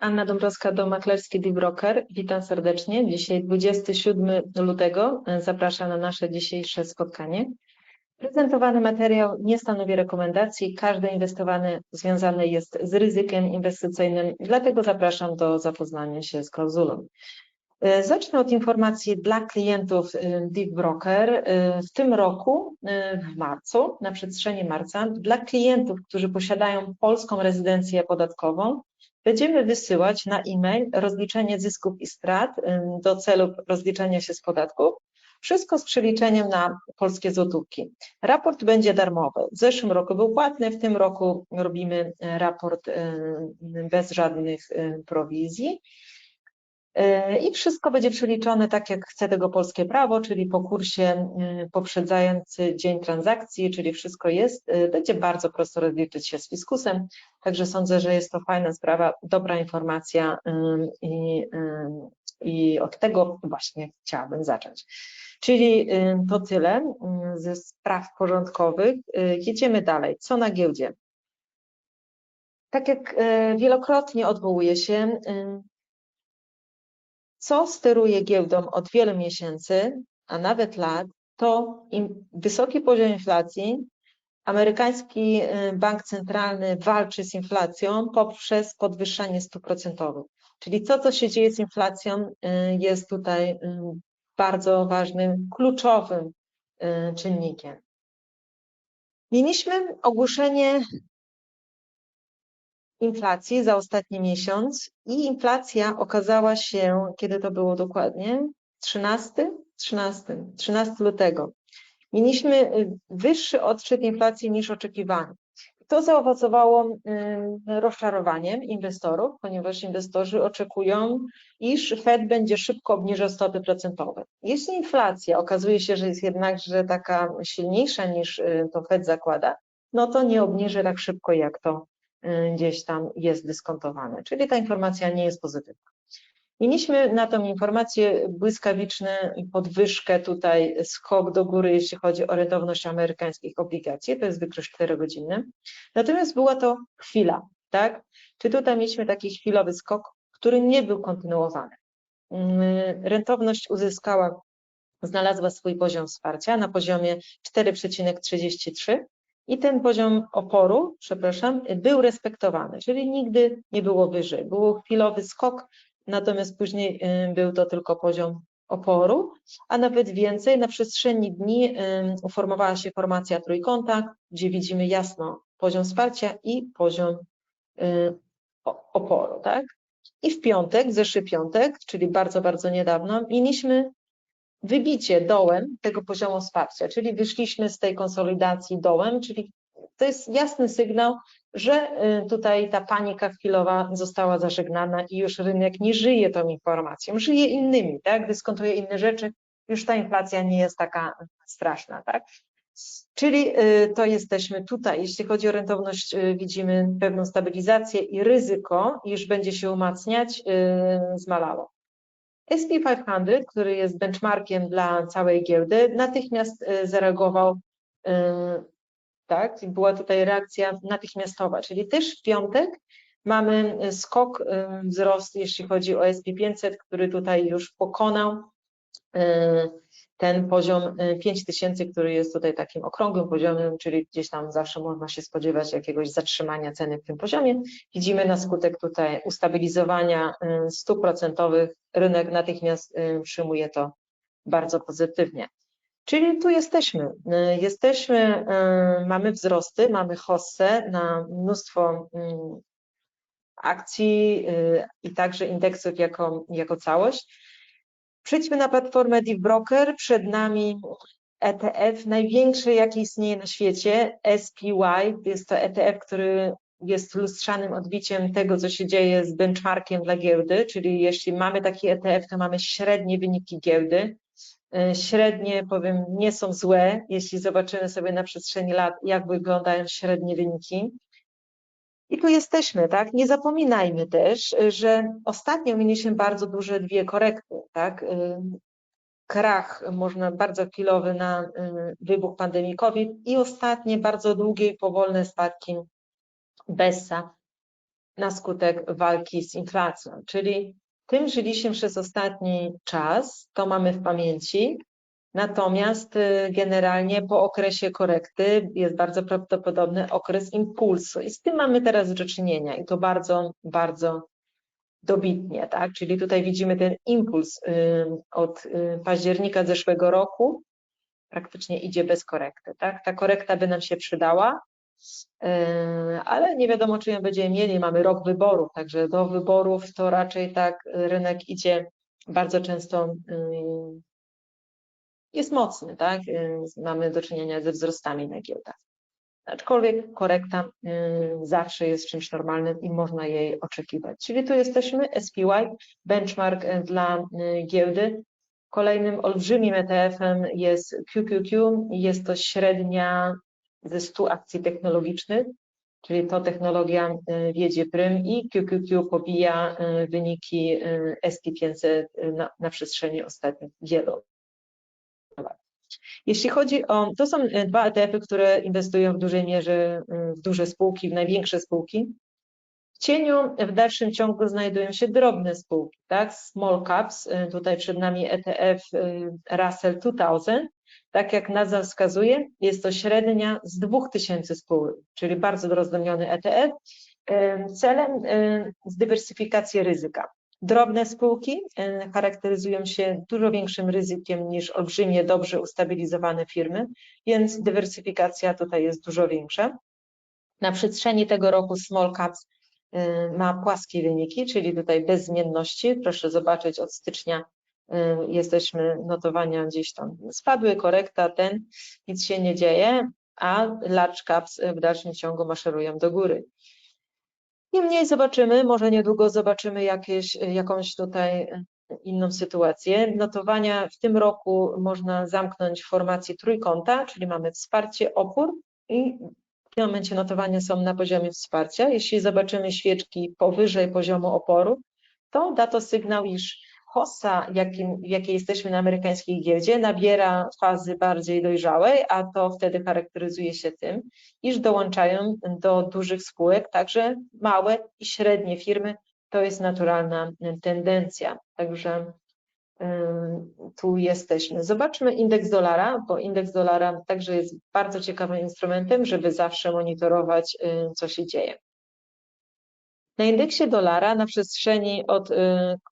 Anna Dąbrowska, dom maklerski D-Broker. Witam serdecznie. Dzisiaj 27 lutego. Zapraszam na nasze dzisiejsze spotkanie. Prezentowany materiał nie stanowi rekomendacji. Każde inwestowanie związane jest z ryzykiem inwestycyjnym, dlatego zapraszam do zapoznania się z klauzulą. Zacznę od informacji dla klientów Deep Broker. W tym roku, w marcu, na przestrzeni marca, dla klientów, którzy posiadają polską rezydencję podatkową, Będziemy wysyłać na e-mail rozliczenie zysków i strat do celu rozliczenia się z podatków. Wszystko z przeliczeniem na polskie złotówki. Raport będzie darmowy. W zeszłym roku był płatny, w tym roku robimy raport bez żadnych prowizji. I wszystko będzie przeliczone tak, jak chce tego polskie prawo, czyli po kursie poprzedzający dzień transakcji, czyli wszystko jest. Będzie bardzo prosto rozliczyć się z fiskusem, także sądzę, że jest to fajna sprawa, dobra informacja i, i od tego właśnie chciałabym zacząć. Czyli to tyle ze spraw porządkowych. Jedziemy dalej. Co na giełdzie? Tak jak wielokrotnie odwołuję się, co steruje giełdą od wielu miesięcy, a nawet lat, to wysoki poziom inflacji. Amerykański y, bank centralny walczy z inflacją poprzez podwyższanie stóp procentowych. Czyli to, co się dzieje z inflacją, y, jest tutaj y, bardzo ważnym, kluczowym czynnikiem. Mieliśmy ogłoszenie inflacji za ostatni miesiąc i inflacja okazała się, kiedy to było dokładnie? 13? 13, 13 lutego. Mieliśmy y, wyższy odczyt inflacji niż oczekiwano. To zaowocowało rozczarowaniem inwestorów, ponieważ inwestorzy oczekują, iż Fed będzie szybko obniżał stopy procentowe. Jeśli inflacja okazuje się, że jest jednakże taka silniejsza niż y, to Fed zakłada, no to nie obniży tak szybko, jak to gdzieś tam jest dyskontowane, czyli ta informacja nie jest pozytywna. Mieliśmy na tą informację błyskawiczny podwyżkę, tutaj skok do góry, jeśli chodzi o rentowność amerykańskich obligacji, to jest wykres 4-godzinny. Natomiast była to chwila, tak? Czy tutaj mieliśmy taki chwilowy skok, który nie był kontynuowany. Y, rentowność uzyskała, znalazła swój poziom wsparcia na poziomie 4,33, i ten poziom oporu, przepraszam, był respektowany, czyli nigdy nie było wyżej. Był chwilowy skok, natomiast później y, był to tylko poziom oporu, a nawet więcej, na przestrzeni dni y, uformowała się formacja trójkąta, gdzie widzimy jasno poziom wsparcia i poziom y, oporu, tak? I w piątek, zeszły piątek, czyli bardzo, bardzo niedawno, mieliśmy wybicie dołem tego poziomu wsparcia, czyli wyszliśmy z tej konsolidacji dołem, czyli to jest jasny sygnał, że y, tutaj ta panika chwilowa została zażegnana i już rynek nie żyje tą informacją, żyje innymi, tak, dyskontuje inne rzeczy, już ta inflacja nie jest taka straszna, tak. Czyli y, to jesteśmy tutaj. Jeśli chodzi o rentowność, y, widzimy pewną stabilizację i ryzyko, iż będzie się umacniać, zmalało. SP500, który jest benchmarkiem dla całej giełdy, natychmiast y, zareagował, y, tak, była tutaj reakcja natychmiastowa, czyli też w piątek mamy y, skok, wzrost, jeśli chodzi o SP500, który tutaj już pokonał ten poziom 5000, który jest tutaj takim okrągłym poziomem, czyli gdzieś tam zawsze można się spodziewać jakiegoś zatrzymania ceny w tym poziomie. Widzimy na skutek tutaj ustabilizowania stóp procentowych rynek natychmiast przyjmuje to bardzo pozytywnie. Czyli tu jesteśmy. Jesteśmy, mamy wzrosty, mamy hossę na mnóstwo akcji i także indeksów jako, jako całość. Przejdźmy na platformę Deep Broker. Przed nami ETF, największy jaki istnieje na świecie, SPY. Jest to ETF, który jest lustrzanym odbiciem tego, co się dzieje z benchmarkiem dla giełdy, czyli jeśli mamy taki ETF, to mamy średnie wyniki giełdy. E, średnie, powiem, nie są złe, jeśli zobaczymy sobie na przestrzeni lat, jak wyglądają średnie wyniki. I tu jesteśmy, tak? Nie zapominajmy też, że ostatnio mieliśmy bardzo duże dwie korekty, tak? Krach, można bardzo chwilowy na wybuch pandemii COVID i ostatnie bardzo długie i powolne spadki BESA. na skutek walki z inflacją, czyli tym żyliśmy przez ostatni czas, to mamy w pamięci, natomiast y, generalnie po okresie korekty jest bardzo prawdopodobny okres impulsu i z tym mamy teraz do czynienia i to bardzo, bardzo dobitnie, tak? Czyli tutaj widzimy ten impuls y, od y, października zeszłego roku, praktycznie idzie bez korekty, tak? Ta korekta by nam się przydała, ale nie wiadomo, czy ją będziemy mieli. Mamy rok wyborów, także do wyborów to raczej tak rynek idzie bardzo często jest mocny, tak? Mamy do czynienia ze wzrostami na giełdach. Aczkolwiek korekta y, zawsze jest czymś normalnym i można jej oczekiwać. Czyli tu jesteśmy, SPY, benchmark y, dla y, giełdy. Kolejnym olbrzymim ETF-em jest QQQ, jest to średnia ze 100 akcji technologicznych, czyli to technologia wiedzie prym i QQQ pobija wyniki SP500 na, na przestrzeni ostatnich wielu. Jeśli chodzi o, to są e, dwa ETF-y, które inwestują w dużej mierze mm, w duże spółki, w największe spółki. W cieniu w dalszym ciągu znajdują się drobne spółki, tak? Small caps, e, tutaj przed nami ETF e, Russell 2000. Tak jak nazwa wskazuje, jest to średnia z 2000 spółek, czyli bardzo rozdrobniony ETF, celem zdywersyfikacji ryzyka. Drobne spółki e, charakteryzują się dużo większym ryzykiem niż olbrzymie, dobrze ustabilizowane firmy, więc dywersyfikacja tutaj jest dużo większa. Na przestrzeni tego roku small caps e, ma płaskie wyniki, czyli tutaj bez zmienności. Proszę zobaczyć, od stycznia e, jesteśmy, notowania gdzieś tam spadły, korekta, ten, nic się nie dzieje, a large caps w dalszym ciągu maszerują do góry. Niemniej zobaczymy, może niedługo zobaczymy jakieś, jakąś tutaj inną sytuację. Notowania w tym roku można zamknąć w formacji trójkąta, czyli mamy wsparcie, opór i w tym momencie notowania są na poziomie wsparcia. Jeśli zobaczymy świeczki powyżej poziomu oporu, to da to sygnał, iż hossa, jakim, w jakiej jesteśmy na amerykańskiej giełdzie, nabiera fazy bardziej dojrzałej, a to wtedy charakteryzuje się tym, iż dołączają do dużych spółek także małe i średnie firmy. To jest naturalna tendencja. Także tu jesteśmy. Zobaczmy indeks dolara, bo indeks dolara także jest bardzo ciekawym instrumentem, żeby zawsze monitorować, co się dzieje. Na indeksie dolara na przestrzeni od y,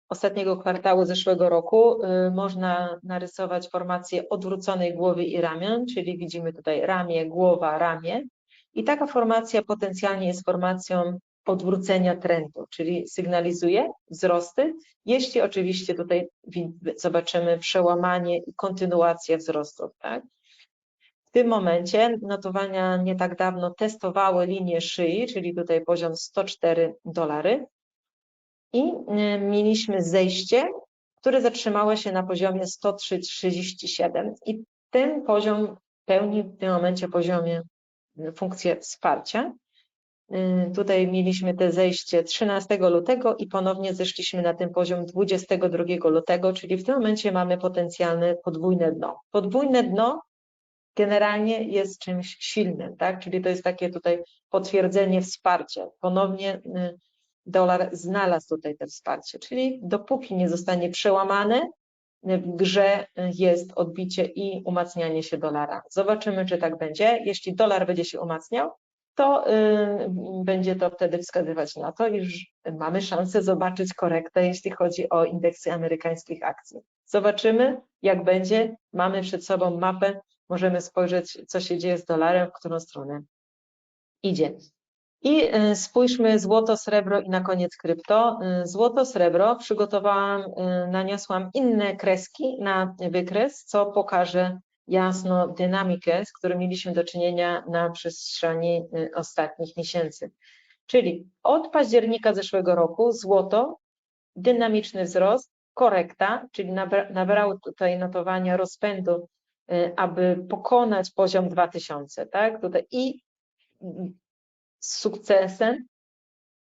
ostatniego kwartału zeszłego roku y, można narysować formację odwróconej głowy i ramion, czyli widzimy tutaj ramię, głowa, ramię. I taka formacja potencjalnie jest formacją odwrócenia trendu, czyli sygnalizuje wzrosty, jeśli oczywiście tutaj zobaczymy przełamanie i kontynuację wzrostów. Tak? Tym momencie notowania nie tak dawno testowały linię szyi, czyli tutaj poziom 104 dolary i y, mieliśmy zejście, które zatrzymało się na poziomie 103,37 i ten poziom pełni w tym momencie poziomie y, funkcję wsparcia. Y, tutaj mieliśmy te zejście 13 lutego i ponownie zeszliśmy na ten poziom 22 lutego, czyli w tym momencie mamy potencjalne podwójne dno. Podwójne dno generalnie jest czymś silnym, tak? Czyli to jest takie tutaj potwierdzenie wsparcia. Ponownie y, dolar znalazł tutaj to wsparcie, czyli dopóki nie zostanie przełamane, y, w grze jest odbicie i umacnianie się dolara. Zobaczymy, czy tak będzie. Jeśli dolar będzie się umacniał, to y, będzie to wtedy wskazywać na to, iż mamy szansę zobaczyć korektę, jeśli chodzi o indeksy amerykańskich akcji. Zobaczymy, jak będzie. Mamy przed sobą mapę możemy spojrzeć, co się dzieje z dolarem, w którą stronę idzie. I y, spójrzmy złoto, srebro i na koniec krypto. Y, złoto, srebro przygotowałam, y, naniosłam inne kreski na wykres, co pokaże jasno dynamikę, z którą mieliśmy do czynienia na przestrzeni ostatnich miesięcy. Czyli od października zeszłego roku złoto, dynamiczny wzrost, korekta, czyli nabrały tutaj notowania rozpędu aby pokonać poziom 2000, tak? Tutaj i z sukcesem,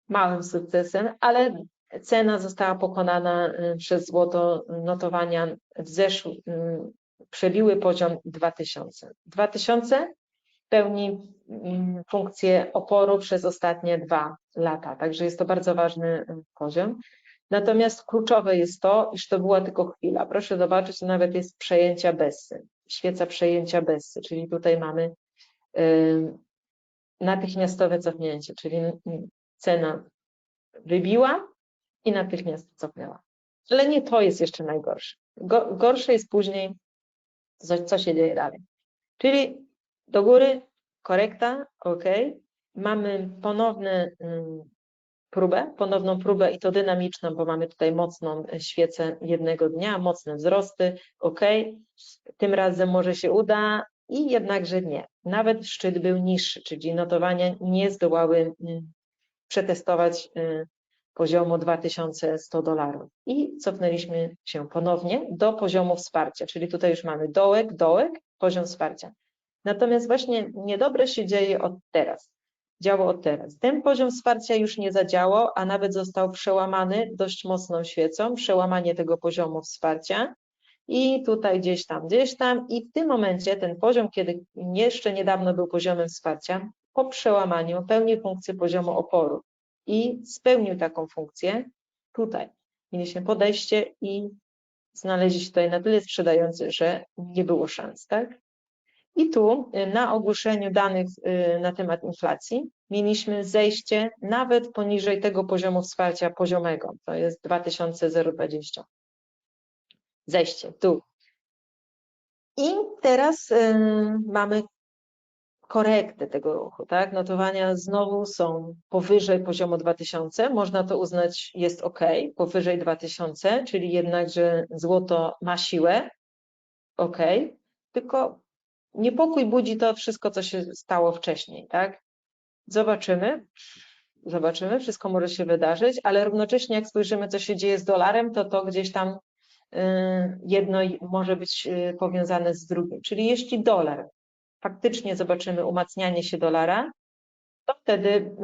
małym sukcesem, ale cena została pokonana y, przez złoto, notowania w zeszłym, y, przebiły poziom 2000. 2000 pełni funkcję oporu przez ostatnie dwa lata. Także jest to bardzo ważny y, poziom. Natomiast kluczowe jest to, iż to była tylko chwila. Proszę zobaczyć, to nawet jest przejęcia Bessy, świeca przejęcia Bessy, czyli tutaj mamy y, natychmiastowe cofnięcie, czyli mm, cena wybiła i natychmiast cofnęła. Ale nie to jest jeszcze najgorsze. Go, gorsze jest później, co, się dzieje dalej. Czyli do góry, korekta, ok. Mamy ponowne ym, próbę, ponowną próbę i to dynamiczną, bo mamy tutaj mocną świecę jednego dnia, mocne wzrosty, ok. Tym razem może się uda i jednakże nie. Nawet szczyt był niższy, czyli notowania nie zdołały ym, przetestować y, poziomu 2100 dolarów i cofnęliśmy się ponownie do poziomu wsparcia, czyli tutaj już mamy dołek, dołek, poziom wsparcia. Natomiast właśnie niedobre się dzieje od teraz, działo od teraz. Ten poziom wsparcia już nie zadziałał, a nawet został przełamany dość mocną świecą, przełamanie tego poziomu wsparcia i tutaj gdzieś tam, gdzieś tam i w tym momencie ten poziom, kiedy jeszcze niedawno był poziomem wsparcia, po przełamaniu pełni funkcję poziomu oporu i spełnił taką funkcję tutaj. Mieliśmy podejście i znaleźli się tutaj na tyle sprzedający, że nie było szans, tak? I tu y, na ogłoszeniu danych y, na temat inflacji mieliśmy zejście nawet poniżej tego poziomu wsparcia poziomego, to jest 2020. Zejście tu. I teraz y, mamy korektę tego ruchu, tak? Notowania znowu są powyżej poziomu 2000, można to uznać jest ok, powyżej 2000, czyli jednakże złoto ma siłę, ok, tylko niepokój budzi to wszystko, co się stało wcześniej, tak? Zobaczymy, zobaczymy, wszystko może się wydarzyć, ale równocześnie jak spojrzymy, co się dzieje z dolarem, to to gdzieś tam y, jedno może być y, powiązane z drugim. Czyli jeśli dolar faktycznie zobaczymy umacnianie się dolara, to wtedy y,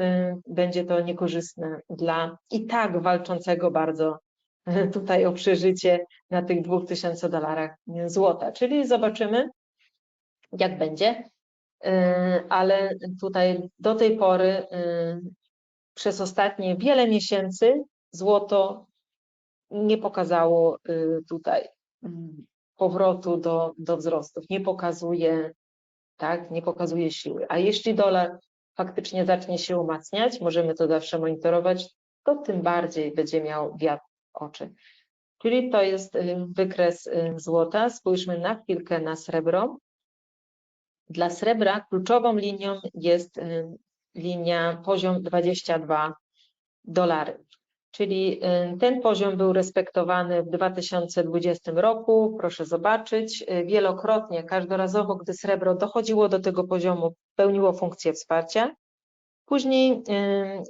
będzie to niekorzystne dla i tak walczącego bardzo tutaj o przeżycie na tych 2000 dolarach złota. Czyli zobaczymy, jak będzie, y, ale tutaj do tej pory y, przez ostatnie wiele miesięcy złoto nie pokazało tutaj mm, powrotu do, do wzrostów, nie pokazuje tak, nie pokazuje siły. A jeśli dolar faktycznie zacznie się umacniać, możemy to zawsze monitorować, to tym bardziej będzie miał wiatr w oczy. Czyli to jest y, wykres y, złota. Spójrzmy na chwilkę na srebro. Dla srebra kluczową linią jest y, linia poziom 22 dolary czyli y, ten poziom był respektowany w 2020 roku. Proszę zobaczyć, y, wielokrotnie, każdorazowo, gdy srebro dochodziło do tego poziomu, pełniło funkcję wsparcia. Później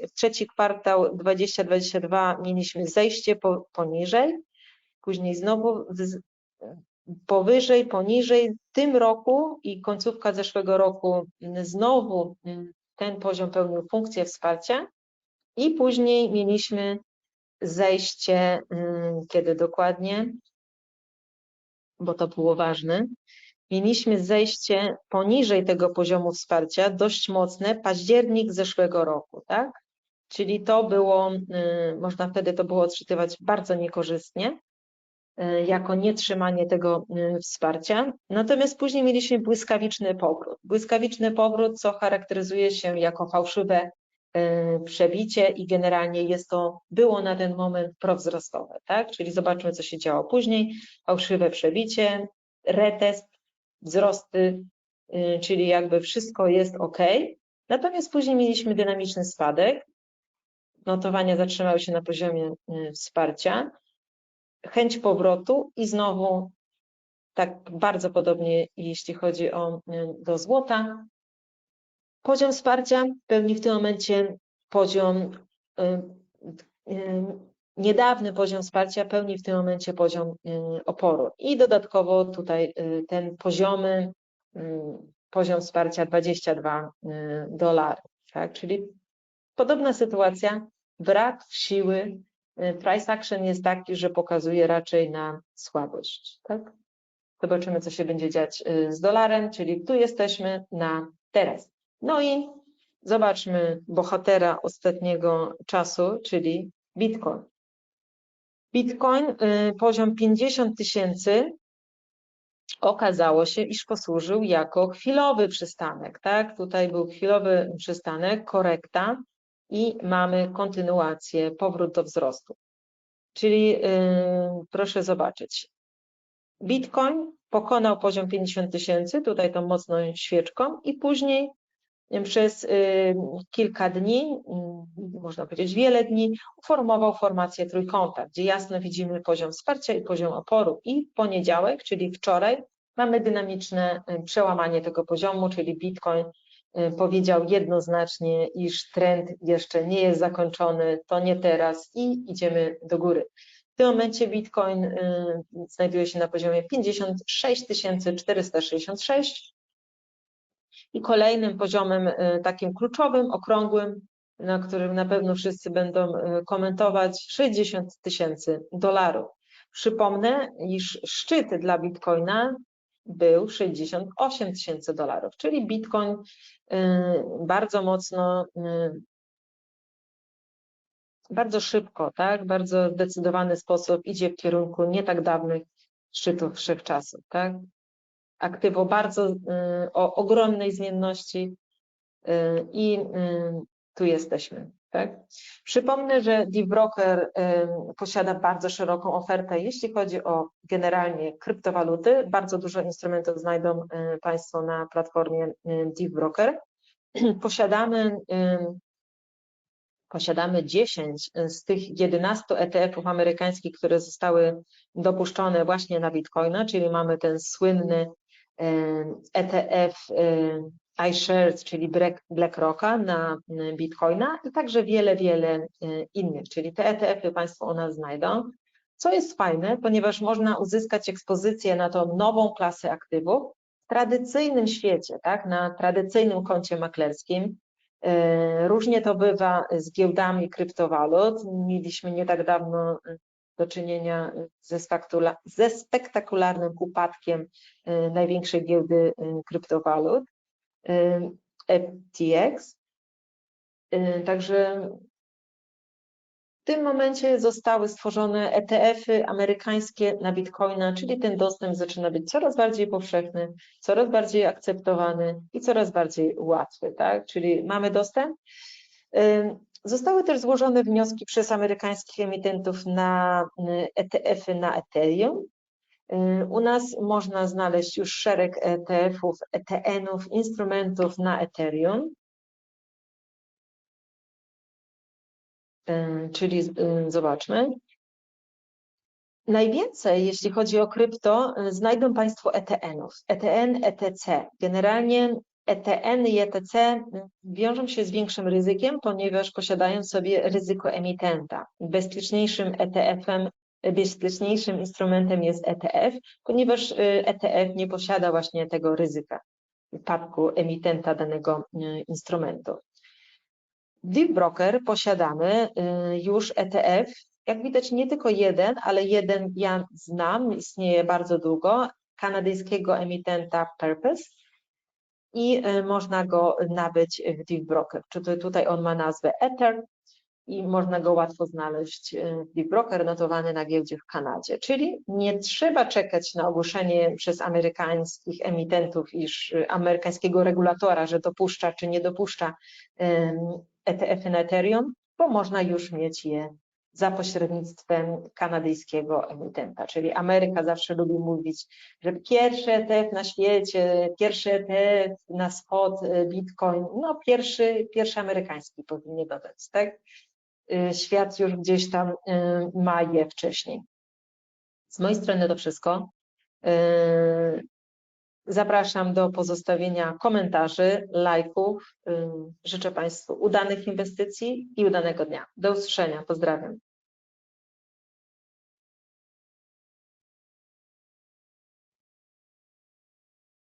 w trzeci kwartał 2022 mieliśmy zejście po, poniżej, później znowu powyżej, poniżej. W tym roku i końcówka zeszłego roku znowu ten poziom pełnił funkcję wsparcia. I później mieliśmy zejście, mm, kiedy dokładnie, bo to było ważne, mieliśmy zejście poniżej tego poziomu wsparcia, dość mocne, październik zeszłego roku, tak? Czyli to było, można wtedy to było odczytywać bardzo niekorzystnie, jako nietrzymanie tego y, wsparcia. Natomiast później mieliśmy błyskawiczny powrót. Błyskawiczny powrót, co charakteryzuje się jako fałszywe E, przebicie i generalnie jest to, było na ten moment prowzrostowe, tak? Czyli zobaczmy, co się działo później. Fałszywe przebicie, retest, wzrosty, e, czyli jakby wszystko jest ok. Natomiast później mieliśmy dynamiczny spadek. Notowania zatrzymały się na poziomie e, wsparcia. Chęć powrotu i znowu tak bardzo podobnie, jeśli chodzi o do złota, Poziom wsparcia pełni w tym momencie poziom, y, y, niedawny poziom wsparcia pełni w tym momencie poziom oporu. I dodatkowo tutaj ten poziomy, poziom wsparcia 22 dolary, tak? Czyli podobna sytuacja, brak siły, price action jest taki, że pokazuje raczej na słabość, tak? Zobaczymy, co się będzie dziać z dolarem, czyli tu jesteśmy na Teraz. No i zobaczmy bohatera ostatniego czasu, czyli Bitcoin. Bitcoin, y, poziom 50 tysięcy, okazało się, iż posłużył jako chwilowy przystanek, tak? Tutaj był chwilowy przystanek, korekta i mamy kontynuację, powrót do wzrostu. Czyli yy, proszę zobaczyć, Bitcoin pokonał poziom 50 tysięcy, tutaj tą mocną świeczką i później przez y, kilka dni, y, można powiedzieć wiele dni, uformował formację trójkąta, gdzie jasno widzimy poziom wsparcia i poziom oporu. I w poniedziałek, czyli wczoraj, mamy dynamiczne przełamanie tego poziomu, czyli Bitcoin powiedział jednoznacznie, iż trend jeszcze nie jest zakończony, to nie teraz i idziemy do góry. W tym momencie Bitcoin znajduje się na poziomie 56 466, i kolejnym poziomem y, takim kluczowym, okrągłym, na którym na pewno wszyscy będą y, komentować, 60 tysięcy dolarów. Przypomnę, iż szczyt dla Bitcoina był 68 tysięcy dolarów, czyli Bitcoin y, bardzo mocno, bardzo szybko, tak, bardzo zdecydowany sposób idzie w kierunku nie tak dawnych szczytów wszechczasów, tak aktywo bardzo y, o ogromnej zmienności y, i y, tu jesteśmy. Tak? Przypomnę, że DeepBroker posiada bardzo szeroką ofertę, jeśli chodzi o generalnie kryptowaluty. Bardzo dużo instrumentów znajdą Państwo na platformie DeepBroker. Posiadamy, posiadamy 10 z tych 11 ETF-ów amerykańskich, które zostały dopuszczone właśnie na Bitcoina, czyli mamy ten słynny ETF iShares, czyli BlackRocka na Bitcoina i także wiele, wiele innych, czyli te ETF-y Państwo u nas znajdą. Co jest fajne, ponieważ można uzyskać ekspozycję na tą nową klasę aktywów w tradycyjnym świecie, tak, na tradycyjnym koncie maklerskim. Różnie to bywa z giełdami kryptowalut. Mieliśmy nie tak dawno do czynienia ze, ze spektakularnym upadkiem y, największej giełdy y, kryptowalut, y, FTX. Także w tym momencie zostały stworzone ETF-y amerykańskie na Bitcoina, czyli ten dostęp zaczyna być coraz bardziej powszechny, coraz bardziej akceptowany i coraz bardziej łatwy, tak? Czyli mamy dostęp. Zostały też złożone wnioski przez amerykańskich emitentów na ETF-y na Ethereum. Y, u nas można znaleźć już szereg ETF-ów, ETN-ów, instrumentów na Ethereum. Y, czyli y, zobaczmy. Najwięcej, jeśli chodzi o krypto, znajdą Państwo ETN-ów, ETN, ETC. Generalnie ETN i ETC wiążą się z większym ryzykiem, ponieważ posiadają sobie ryzyko emitenta. Bezpieczniejszym ETF-em, bezpieczniejszym instrumentem jest ETF, ponieważ ETF nie posiada właśnie tego ryzyka w wypadku emitenta danego instrumentu. W Deep Broker posiadamy już ETF, jak widać nie tylko jeden, ale jeden ja znam, istnieje bardzo długo, kanadyjskiego emitenta Purpose, i można go nabyć w Deep Broker. Czy tutaj on ma nazwę Ether i można go łatwo znaleźć e, w Broker notowany na giełdzie w Kanadzie. Czyli nie trzeba czekać na ogłoszenie przez amerykańskich emitentów, iż e, amerykańskiego regulatora, że dopuszcza czy nie dopuszcza ETF-y na Ethereum, bo można już mieć je za pośrednictwem kanadyjskiego emitenta. Czyli Ameryka zawsze lubi mówić, że pierwszy ETF na świecie, pierwszy ETF na spot y, Bitcoin, no pierwszy, pierwszy amerykański powinien dodać, tak? Y, świat już gdzieś tam y, ma je wcześniej. Z mojej strony to wszystko. Zapraszam do pozostawienia komentarzy, lajków. Życzę Państwu udanych inwestycji i udanego dnia. Do usłyszenia. Pozdrawiam.